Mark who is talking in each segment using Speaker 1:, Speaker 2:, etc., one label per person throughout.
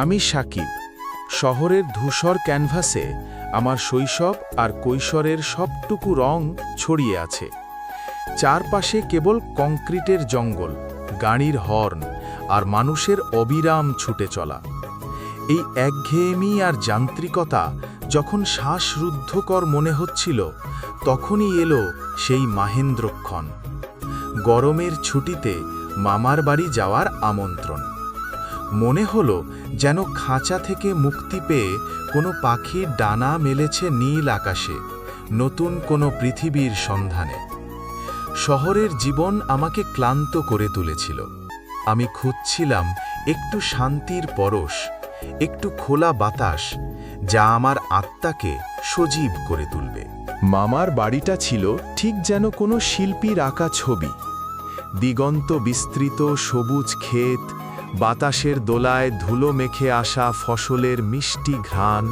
Speaker 1: আমি সাকিব। শহরের ধূসর ক্যানভাসে আমার শৈশব আর কৈশোরের সবটুকু রং ছড়িয়ে আছে। চারপাশে কেবল কংক্রিটের জঙ্গল, গাড়ির হর্ন আর মানুষের অবিরাম ছুটে চলা। এই একঘেয়েমি আর যান্ত্রিকতা যখন শ্বাসরুদ্ধকর মনে হচ্ছিল, তখনই এলো সেই মাহেন্দ্রক্ষণ। গরমের ছুটিতে মামার বাড়ি যাওয়ার আমন্ত্রণ। মনে হলো যেন খাঁচা থেকে মুক্তি পেয়ে কোনো পাখির ডানা মেলেছে নীল আকাশে, নতুন কোনো পৃথিবীর সন্ধানে। শহরের জীবন আমাকে ক্লান্ত করে তুলেছিল। আমি খুঁজছিলাম একটু শান্তির পরশ, একটু খোলা বাতাস যা আমার আত্মাকে সজীব করে তুলবে। মামার বাড়িটা ছিল ঠিক যেন কোনো শিল্পীর আঁকা ছবি। দিগন্ত বিস্তৃত সবুজ ক্ষেত বাতাসের দোলায় ধুলো মেখে আসা ফসলের মিষ্টি ঘ্রাণ,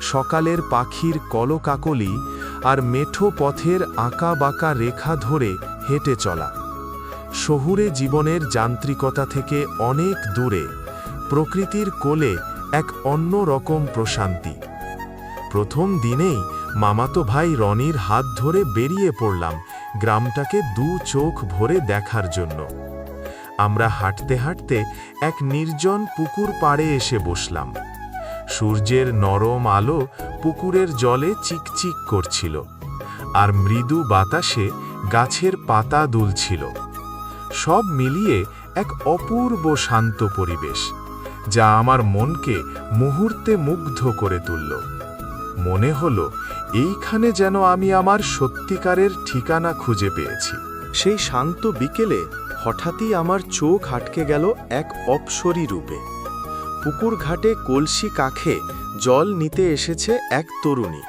Speaker 1: সকালের পাখির কলকাকলি আর মেঠো পথের আঁকা বাঁকা রেখা ধরে হেঁটে চলা। শহুরে জীবনের যান্ত্রিকতা থেকে অনেক দূরে, প্রকৃতির কোলে এক অন্য রকম প্রশান্তি। প্রথম দিনেই মামাতো ভাই রনির হাত ধরে বেরিয়ে পড়লাম গ্রামটাকে দু চোখ ভরে দেখার জন্য। আমরা হাঁটতে হাঁটতে এক নির্জন পুকুর পাড়ে এসে বসলাম। সূর্যের নরম আলো পুকুরের জলে চিকচিক করছিল আর মৃদু বাতাসে গাছের পাতা দুলছিল। সব মিলিয়ে এক অপূর্ব শান্ত পরিবেশ, যা আমার মনকে মুহূর্তে মুগ্ধ করে তুলল। মনে হলো, এইখানে যেন আমি আমার সত্যিকারের ঠিকানা খুঁজে পেয়েছি। সেই শান্ত বিকেলে হঠাৎই আমার চোখ আটকে গেল এক অপসরী রূপে। পুকুর ঘাটে কলসি কাখে জল নিতে এসেছে এক তরুণী।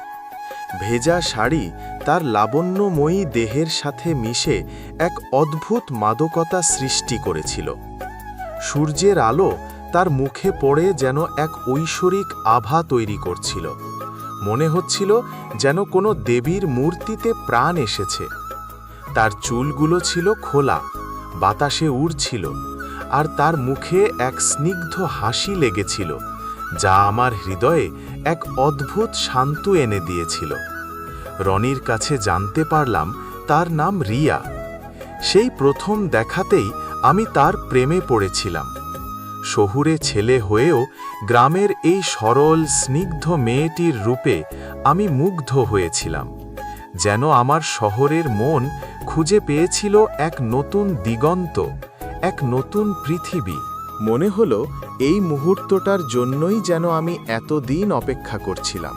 Speaker 1: ভেজা শাড়ি তার লাবণ্যময়ী দেহের সাথে মিশে এক অদ্ভুত মাদকতা সৃষ্টি করেছিল। সূর্যের আলো তার মুখে পড়ে যেন এক ঐশ্বরিক আভা তৈরি করছিল। মনে হচ্ছিল যেন কোনো দেবীর মূর্তিতে প্রাণ এসেছে। তার চুলগুলো ছিল খোলা। বাতাসে উড়ছিল আর তার মুখে এক স্নিগ্ধ হাসি লেগেছিল, যা আমার হৃদয়ে এক অদ্ভুত শান্ত এনে দিয়েছিল। রনির কাছে জানতে পারলাম তার নাম রিয়া। সেই প্রথম দেখাতেই আমি তার প্রেমে পড়েছিলাম। শহুরে ছেলে হয়েও গ্রামের এই সরল, স্নিগ্ধ মেয়েটির রূপে আমি মুগ্ধ হয়েছিলাম, যেন আমার শহরের মন খুঁজে পেয়েছিল এক নতুন দিগন্ত, এক নতুন পৃথিবী। মনে হলো, এই মুহূর্তটার জন্যই যেন আমি এতদিন অপেক্ষা করছিলাম।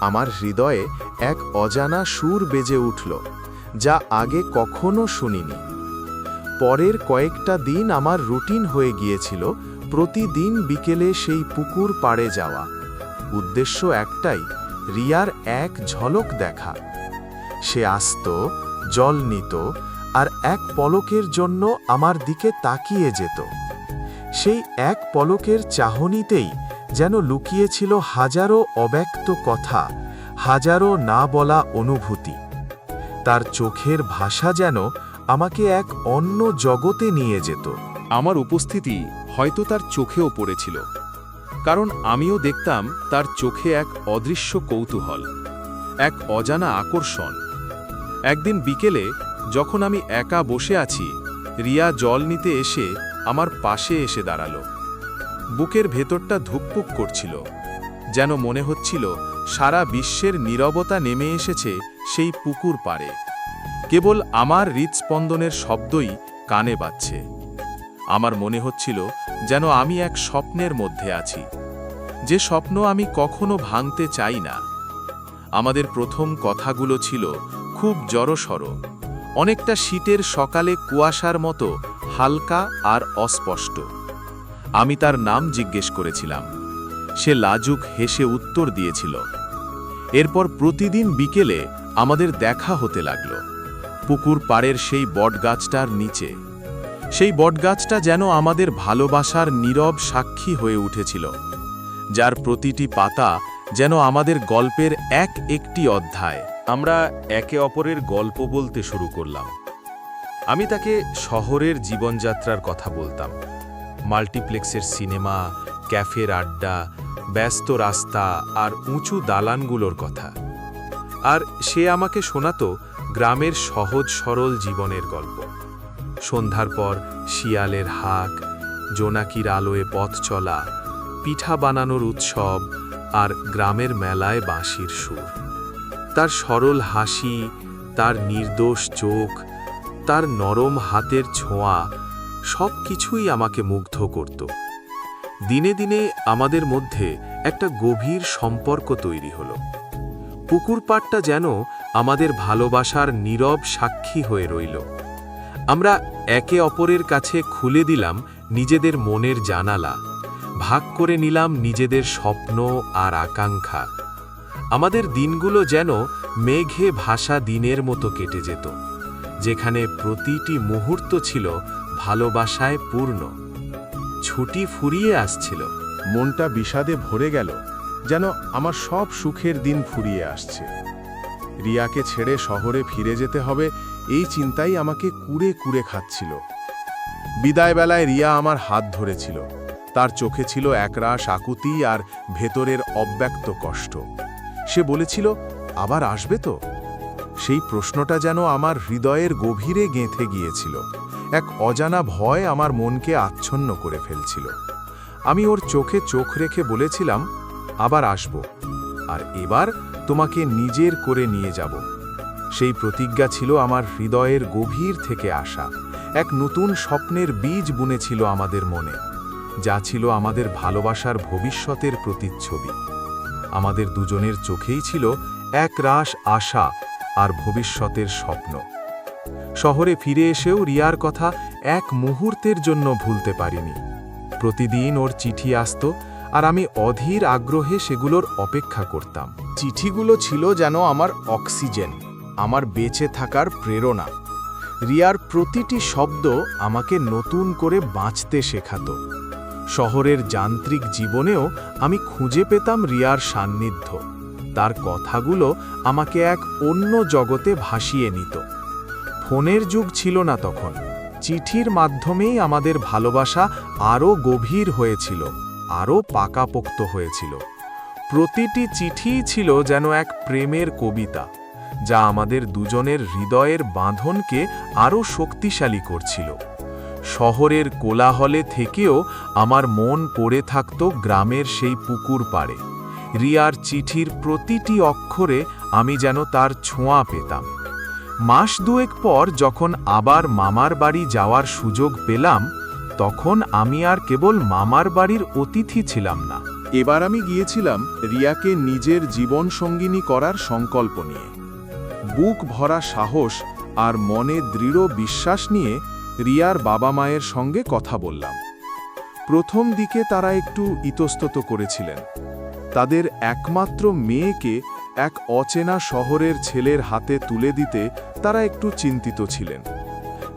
Speaker 1: আমার হৃদয়ে এক অজানা সুর বেজে উঠল, যা আগে কখনো শুনিনি। পরের কয়েকটা দিন আমার রুটিন হয়ে গিয়েছিল, প্রতিদিন বিকেলে সেই পুকুর পাড়ে যাওয়া। উদ্দেশ্য একটাই, রিয়ার এক ঝলক দেখা। সে আসত জল নিত আর এক পলকের জন্য আমার দিকে তাকিয়ে যেত। সেই এক পলকের চাহনিতেই যেন লুকিয়েছিল হাজারো অব্যক্ত কথা, হাজারো না বলা অনুভূতি। তার চোখের ভাষা যেন আমাকে এক অন্য জগতে নিয়ে যেত।
Speaker 2: আমার উপস্থিতি হয়তো তার চোখেও পড়েছিল, কারণ আমিও দেখতাম তার চোখে এক অদৃশ্য কৌতূহল, এক অজানা আকর্ষণ। একদিন বিকেলে, যখন আমি একা বসে আছি, রিয়া জল নিতে এসে আমার পাশে এসে দাঁড়াল। বুকের ভেতরটা ধুকপুক করছিল, যেন মনে হচ্ছিল সারা বিশ্বের নীরবতা নেমে এসেছে সেই পুকুর পাড়ে। কেবল আমার হৃৎস্পন্দনের শব্দই কানে বাজছে। আমার মনে হচ্ছিল যেন আমি এক স্বপ্নের মধ্যে আছি। যে স্বপ্ন আমি কখনো ভাঙতে চাই না। আমাদের প্রথম কথাগুলো ছিল খুব জড়সড়। অনেকটা শীতের সকালে কুয়াশার মতো হালকা আর অস্পষ্ট। আমি তার নাম জিজ্ঞেস করেছিলাম। সে লাজুক হেসে উত্তর দিয়েছিল। এরপর প্রতিদিন বিকেলে আমাদের দেখা হতে লাগল। পুকুর পাড়ের সেই বটগাছটার নিচে। সেই বটগাছটা যেন আমাদের ভালোবাসার নীরব সাক্ষী হয়ে উঠেছিল। যার প্রতিটি পাতা যেন আমাদের গল্পের এক একটি অধ্যায়। আমরা একে অপরের গল্প বলতে শুরু করলাম। আমি তাকে শহরের জীবনযাত্রার কথা বলতাম। মাল্টিপ্লেক্সের সিনেমা, ক্যাফের আড্ডা, ব্যস্ত রাস্তা আর উঁচু দালানগুলোর কথা। আর সে আমাকে শোনাতো গ্রামের সহজ সরল জীবনের গল্প। সন্ধ্যার পর শিয়ালের হাক, জোনাকির আলোয় পথ চলা, পিঠা বানানোর উৎসব আর গ্রামের মেলায় বাঁশির সুর। তার সরল হাসি, তার নির্দোষ চোখ, তার নরম হাতের ছোঁয়া সব কিছুই আমাকে মুগ্ধ করত। দিনে দিনে আমাদের মধ্যে একটা গভীর সম্পর্ক তৈরি হলো। পুকুর পাড়টা যেন আমাদের ভালোবাসার নীরব সাক্ষী হয়ে রইল। আমরা একে অপরের কাছে খুলে দিলাম নিজেদের মনের জানালা, ভাগ করে নিলাম নিজেদের স্বপ্ন আর আকাঙ্ক্ষা। আমাদের দিনগুলো যেন মেঘে ভাসা দিনের মতো কেটে যেত, যেখানে প্রতিটি মুহূর্ত ছিল ভালোবাসায় পূর্ণ। ছুটি ফুরিয়ে আসছিল।
Speaker 1: মনটা বিষাদে ভরে গেল, যেন আমার সব সুখের দিন ফুরিয়ে আসছে। রিয়াকে ছেড়ে শহরে ফিরে যেতে হবে, এই চিন্তাই আমাকে কুড়ে কুড়ে খাচ্ছিল। বিদায়বেলায় রিয়া আমার হাত ধরেছিল। তার চোখে ছিল একরাশ আকুতি আর ভেতরের অব্যক্ত কষ্ট। সে বলেছিল, আবার আসবে তো? সেই প্রশ্নটা যেন আমার হৃদয়ের গভীরে গেঁথে গিয়েছিল। এক অজানা ভয় আমার মনকে আচ্ছন্ন করে ফেলছিল। আমি ওর চোখে চোখ রেখে বলেছিলাম, আবার আসব, আর এবার তোমাকে নিজের করে নিয়ে যাব। সেই প্রতিজ্ঞা ছিল আমার হৃদয়ের গভীর থেকে আসা। এক নতুন স্বপ্নের বীজ বুনেছিল আমাদের মনে, যা ছিল আমাদের ভালোবাসার ভবিষ্যতের প্রতিচ্ছবি। আমাদের দুজনের চোখেই ছিল এক রাস আশা আর ভবিষ্যতের স্বপ্ন। শহরে ফিরে এসেও রিয়ার কথা এক মুহূর্তের জন্য ভুলতে পারিনি। প্রতিদিন ওর চিঠি আসত আর আমি অধীর আগ্রহে সেগুলোর অপেক্ষা করতাম। চিঠিগুলো ছিল যেন আমার অক্সিজেন, আমার বেঁচে থাকার প্রেরণা। রিয়ার প্রতিটি শব্দ আমাকে নতুন করে বাঁচতে শেখাতো। শহরের যান্ত্রিক জীবনেও আমি খুঁজে পেতাম রিয়ার সান্নিধ্য। তার কথাগুলো আমাকে এক অন্য জগতে ভাসিয়ে নিত। ফোনের যুগ ছিল না তখন। চিঠির মাধ্যমেই আমাদের ভালোবাসা আরও গভীর হয়েছিল, আরও পাকাপোক্ত হয়েছিল। প্রতিটি চিঠিই ছিল যেন এক প্রেমের কবিতা, যা আমাদের দুজনের হৃদয়ের বাঁধনকে আরও শক্তিশালী করছিল। শহরের কোলাহলে থেকেও আমার মন পড়ে থাকত গ্রামের সেই পুকুর পাড়ে। রিয়ার চিঠির প্রতিটি অক্ষরে আমি যেন তার ছোঁয়া পেতাম। মাস দুয়েক পর যখন আবার মামার বাড়ি যাওয়ার সুযোগ পেলাম, তখন আমি আর কেবল মামার বাড়ির অতিথি ছিলাম না। এবার আমি গিয়েছিলাম রিয়াকে নিজের জীবন সঙ্গিনী করার সংকল্প নিয়ে। বুক ভরা সাহস আর মনে দৃঢ় বিশ্বাস নিয়ে রিয়ার বাবা মায়ের সঙ্গে কথা বললাম। প্রথম দিকে তারা একটু ইতস্তত করেছিলেন। তাদের একমাত্র মেয়েকে এক অচেনা শহরের ছেলের হাতে তুলে দিতে তারা একটু চিন্তিত ছিলেন।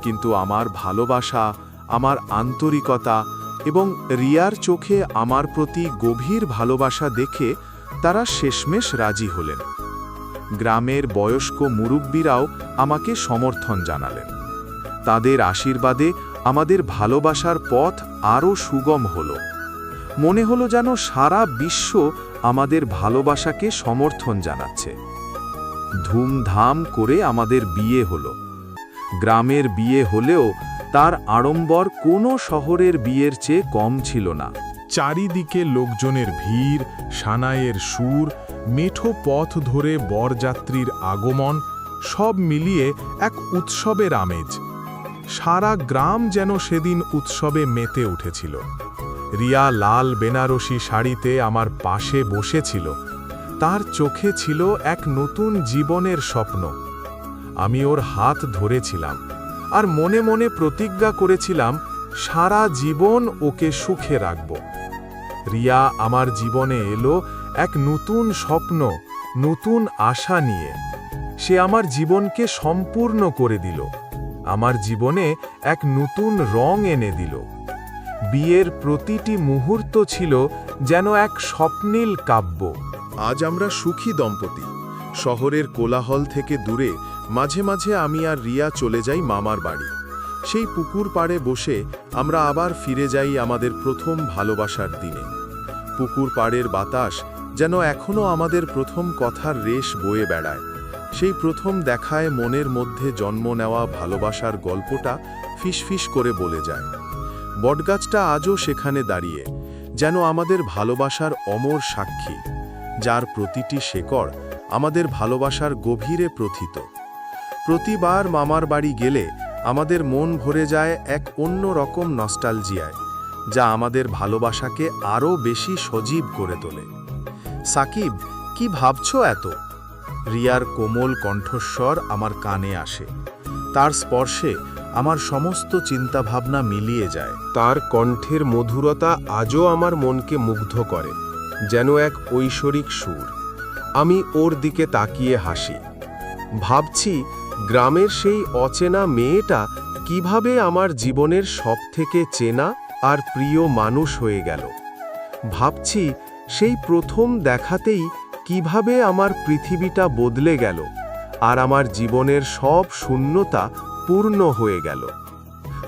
Speaker 1: কিন্তু আমার ভালোবাসা, আমার আন্তরিকতা এবং রিয়ার চোখে আমার প্রতি গভীর ভালোবাসা দেখে তারা শেষমেশ রাজি হলেন। গ্রামের বয়স্ক মুরব্বীরাও আমাকে সমর্থন জানালেন। তাদের আশীর্বাদে আমাদের ভালোবাসার পথ আরও সুগম হল। মনে হলো যেন সারা বিশ্ব আমাদের ভালোবাসাকে সমর্থন জানাচ্ছে। ধুমধাম করে আমাদের বিয়ে হলো। গ্রামের বিয়ে হলেও তার আড়ম্বর কোনো শহরের বিয়ের চেয়ে কম ছিল না।
Speaker 3: চারিদিকে লোকজনের ভিড় সানায়ের সুর, মেঠো পথ ধরে বরযাত্রীর আগমন সব মিলিয়ে এক উৎসবের আমেজ। সারা গ্রাম যেন সেদিন উৎসবে মেতে উঠেছিল। রিয়া লাল বেনারসি শাড়িতে আমার পাশে বসেছিল। তার চোখে ছিল এক নতুন জীবনের স্বপ্ন। আমি ওর হাত ধরেছিলাম আর মনে মনে প্রতিজ্ঞা করেছিলাম, সারা জীবন ওকে সুখে রাখব। রিয়া আমার জীবনে এলো এক নতুন স্বপ্ন, নতুন আশা নিয়ে। সে আমার জীবনকে সম্পূর্ণ করে দিল। আমার জীবনে এক নতুন রং এনে দিল। বিয়ের প্রতিটি মুহূর্ত ছিল যেন এক স্বপ্নীল কাব্য।
Speaker 1: আজ আমরা সুখী দম্পতি। শহরের কোলাহল থেকে দূরে মাঝে মাঝে আমি আর রিয়া চলে যাই মামার বাড়ি। সেই পুকুর পাড়ে বসে আমরা আবার ফিরে যাই আমাদের প্রথম ভালোবাসার দিনে।
Speaker 3: পুকুর পাড়ের বাতাস যেন এখনও আমাদের প্রথম কথার রেশ বয়ে বেড়ায়। সেই প্রথম দেখায় মনের মধ্যে জন্ম নেওয়া ভালোবাসার গল্পটা ফিসফিস করে বলে যায়। বটগাছটা আজও সেখানে দাঁড়িয়ে, যেন আমাদের ভালোবাসার অমর সাক্ষী, যার প্রতিটি শেকড় আমাদের ভালোবাসার গভীরে প্রথিত। প্রতিবার মামার বাড়ি গেলে আমাদের মন ভরে যায় এক অন্য রকম নস্টালজিয়ায়, যা আমাদের ভালোবাসাকে আরও বেশি সজীব করে তোলে। সাকিব, কি ভাবছ এত? রিয়ার কোমল কণ্ঠস্বর আমার কানে আসে। তার স্পর্শে আমার সমস্ত চিন্তাভাবনা মিলিয়ে যায়।
Speaker 4: তার কণ্ঠের মধুরতা আজও আমার মনকে মুগ্ধ করে, যেন এক ঐশ্বরিক সুর। আমি ওর দিকে তাকিয়ে হাসি। ভাবছি, গ্রামের সেই অচেনা মেয়েটা কীভাবে আমার জীবনের সবথেকে চেনা আর প্রিয় মানুষ হয়ে গেল। ভাবছি, সেই প্রথম দেখাতেই কীভাবে আমার পৃথিবীটা বদলে গেল আর আমার জীবনের সব শূন্যতা পূর্ণ হয়ে গেল।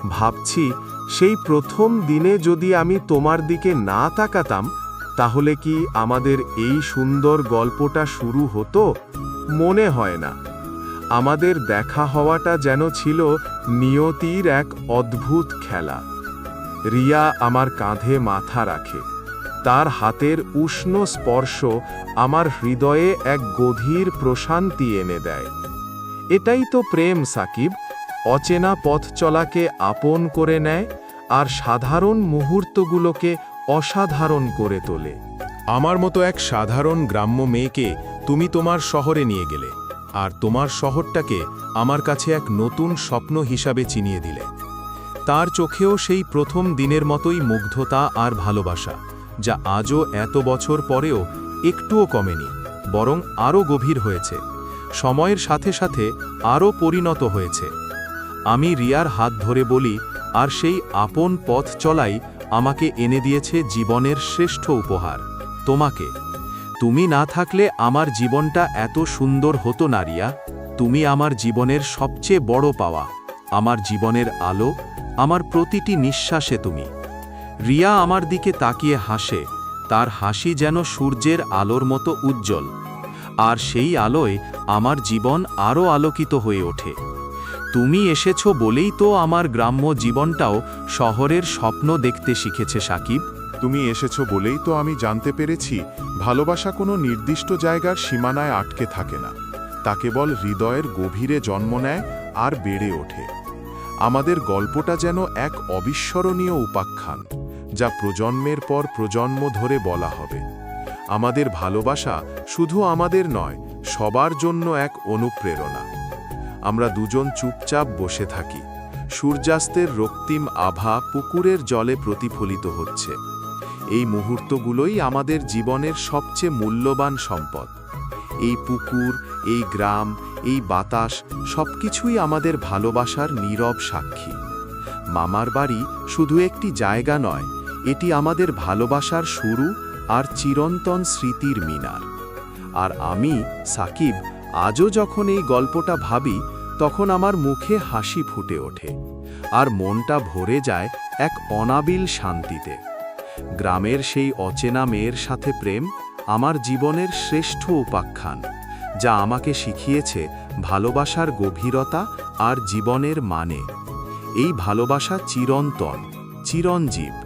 Speaker 4: ভাবছি সেই প্রথম দিনে যদি আমি তোমার দিকে না তাকাতাম, তাহলে কি আমাদের এই সুন্দর গল্পটা শুরু হতো? মনে হয় না। আমাদের দেখা হওয়াটা যেন ছিল নিয়তির এক অদ্ভুত খেলা। রিয়া আমার কাঁধে মাথা রাখে। তার হাতের উষ্ণ স্পর্শ আমার হৃদয়ে এক গভীর প্রশান্তি এনে দেয়। এটাই তো প্রেম, সাকিব। অচেনা পথ চলাকে আপন করে নেয় আর সাধারণ মুহূর্তগুলোকে অসাধারণ করে তোলে।
Speaker 3: আমার মতো এক সাধারণ গ্রাম্য মেয়েকে তুমি তোমার শহরে নিয়ে গেলে আর তোমার শহরটাকে আমার কাছে এক নতুন স্বপ্ন হিসাবে চিনিয়ে দিলে। তার চোখেও সেই প্রথম দিনের মতোই মুগ্ধতা আর ভালোবাসা। যা আজও এত বছর পরেও একটুও কমেনি, বরং আরও গভীর হয়েছে। সময়ের সাথে সাথে আরও পরিণত হয়েছে। আমি রিয়ার হাত ধরে বলি, আর সেই আপন পথ চলাই আমাকে এনে দিয়েছে জীবনের শ্রেষ্ঠ উপহার, তোমাকে। তুমি না থাকলে আমার জীবনটা এত সুন্দর হতো না, রিয়া। তুমি আমার জীবনের সবচেয়ে বড় পাওয়া, আমার জীবনের আলো, আমার প্রতিটি নিঃশ্বাসে তুমি। রিয়া আমার দিকে তাকিয়ে হাসে, তার হাসি যেন সূর্যের আলোর মতো উজ্জ্বল। আর সেই আলোয় আমার জীবন আরও আলোকিত হয়ে ওঠে। তুমি এসেছ বলেই তো আমার গ্রাম্য জীবনটাও শহরের স্বপ্ন দেখতে শিখেছে সাকিব।
Speaker 5: তুমি এসেছ বলেই তো আমি জানতে পেরেছি, ভালোবাসা কোনো নির্দিষ্ট জায়গার সীমানায় আটকে থাকে না। তা কেবল হৃদয়ের গভীরে জন্ম নেয় আর বেড়ে ওঠে। আমাদের গল্পটা যেন এক অবিস্মরণীয় উপাখ্যান। যা প্রজন্মের পর প্রজন্ম ধরে বলা হবে। আমাদের ভালোবাসা শুধু আমাদের নয়, সবার জন্য এক অনুপ্রেরণা। আমরা দুজন চুপচাপ বসে থাকি। সূর্যাস্তের রক্তিম আভা পুকুরের জলে প্রতিফলিত হচ্ছে। এই মুহূর্তগুলোই আমাদের জীবনের সবচেয়ে মূল্যবান সম্পদ। এই পুকুর, এই গ্রাম, এই বাতাস সবকিছুই আমাদের ভালোবাসার নীরব সাক্ষী। মামার বাড়ি শুধু একটি জায়গা নয় এটি আমাদের ভালোবাসার শুরু আর চিরন্তন স্মৃতির মিনার। আর আমি, সাকিব, আজও যখন এই গল্পটা ভাবি, তখন আমার মুখে হাসি ফুটে ওঠে আর মনটা ভরে যায় এক অনাবিল শান্তিতে। গ্রামের সেই অচেনা মেয়ের সাথে প্রেম আমার জীবনের শ্রেষ্ঠ উপাখ্যান, যা আমাকে শিখিয়েছে ভালোবাসার গভীরতা আর জীবনের মানে। এই ভালোবাসা চিরন্তন, চিরঞ্জীব।